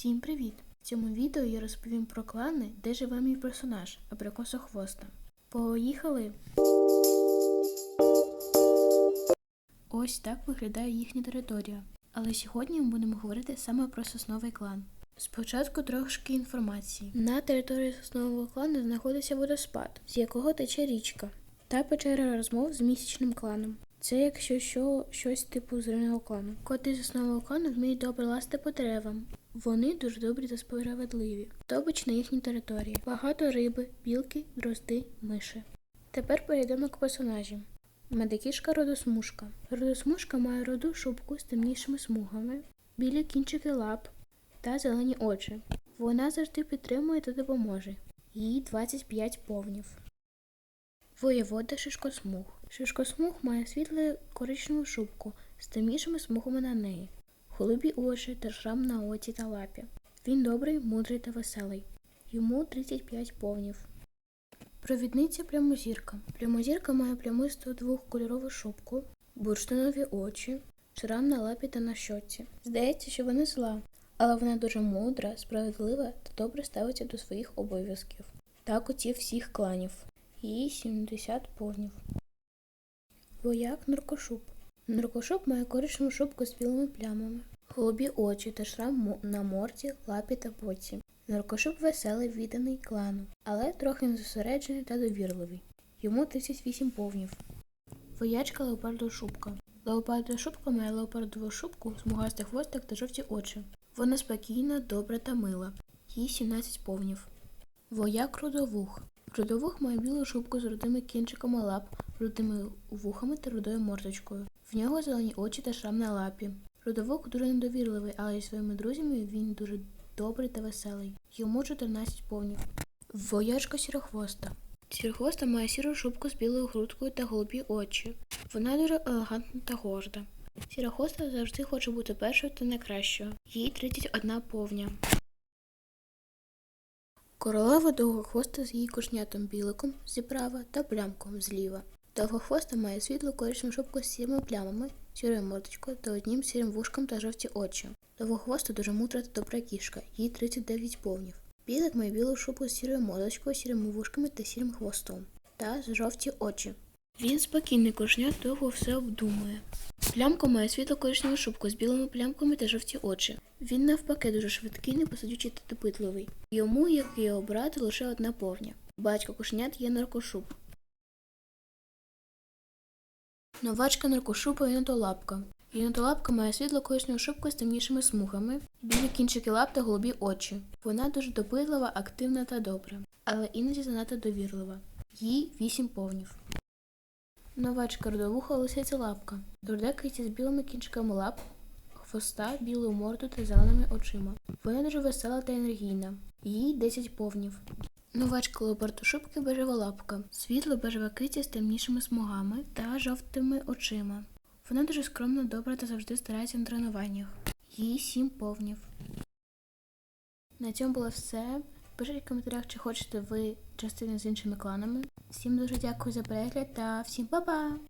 Всім привіт! В цьому відео я розповім про клани, де живе мій персонаж Абрикосохвоста. Поїхали! Ось так виглядає їхня територія. Але сьогодні ми будемо говорити саме про сосновий клан. Спочатку трошки інформації. На території соснового клану знаходиться водоспад, з якого тече річка, та печера розмов з місячним кланом. Це якщо що, щось типу зеленого клану. Коти з основного клану вміють добре лазити по деревам. Вони дуже добрі та справедливі. Добич на їхній території. Багато риби, білки, дрозди, миші. Тепер перейдемо к персонажам. Медикішка родосмужка. Родосмужка має роду шубку з темнішими смугами, білі кінчики лап та зелені очі. Вона завжди підтримує та допоможе. Їй 25 повнів. Воєвода шишкосмуг. Шишкосмуг має світле коричневу шубку з темнішими смугами на неї, голубі очі та шрам на оці та лапі. Він добрий, мудрий та веселий. Йому 35 повнів. Провідниця плямозірка. Плямозірка має плямисту двохкольорову шубку, бурштинові очі, шрам на лапі та на щоці. Здається, що вона зла, але вона дуже мудра, справедлива та добре ставиться до своїх обов'язків та котів всіх кланів. Їй 70 повнів. Вояк Нуркошуб. Нуркошуб має коричневу шубку з білими плямами, голубі очі та шрам на морді, лапі та боці. Нуркошуб веселий, відданий клану, але трохи незосереджений та довірливий. Йому 38 повнів. Воячка леопардова шубка. Леопардова шубка має леопардову шубку, смугастий хвостик та жовті очі. Вона спокійна, добра та мила. Їй 17 повнів. Вояк рудовух. Рудовух має білу шубку з рудими кінчиками лап, рудими вухами та рудою мордочкою. В нього зелені очі та шрам на лапі. Рудовух дуже недовірливий, але зі своїми друзями він дуже добрий та веселий. Йому 14 повнів. Воячка сірохвоста. Сірохвоста має сіру шубку з білою грудкою та голубі очі. Вона дуже елегантна та горда. Сірохвоста завжди хоче бути першою та найкращою. Їй 31 повня. Королева довгохвоста з її кошнятом біликом зіправа та плямком зліва. Довгохвоста має світлу коричневу шубку з сірими плямами, сірою мордочкою та одним сірим вушком та жовті очі. Довгохвоста дуже мудра та добра кішка, їй 39 повнів. Білик має білу шубку з сірою мордочкою, сірими вушками та сірим хвостом та жовті очі. Він спокійний кошнят довго все обдумує. Плямка має світло коричневу шубку з білими плямками та жовті очі. Він навпаки дуже швидкий, непосидючий та допитливий. Йому, як і його брат, лише одна повня. Батько кошенят є наркошуб. Новачка наркошуба єнотолапка. Єнотолапка має світло коричневу шубку з темнішими смугами, білі кінчики лап та голубі очі. Вона дуже допитлива, активна та добра, але іноді занадто довірлива. Їй вісім повнів. Новачка родовуха лисиця лапка. Тверда киця з білими кінчиками лап, хвоста, білою морду та зеленими очима. Вона дуже весела та енергійна. Їй 10 повнів. Новачка леопардошубки бежева лапка. Світло бежева киця з темнішими смугами та жовтими очима. Вона дуже скромна, добра та завжди старається на тренуваннях. Їй сім повнів. На цьому було все. Пишіть в коментарях, чи хочете ви частини з іншими кланами. Всім дуже дякую за перегляд та всім па-па!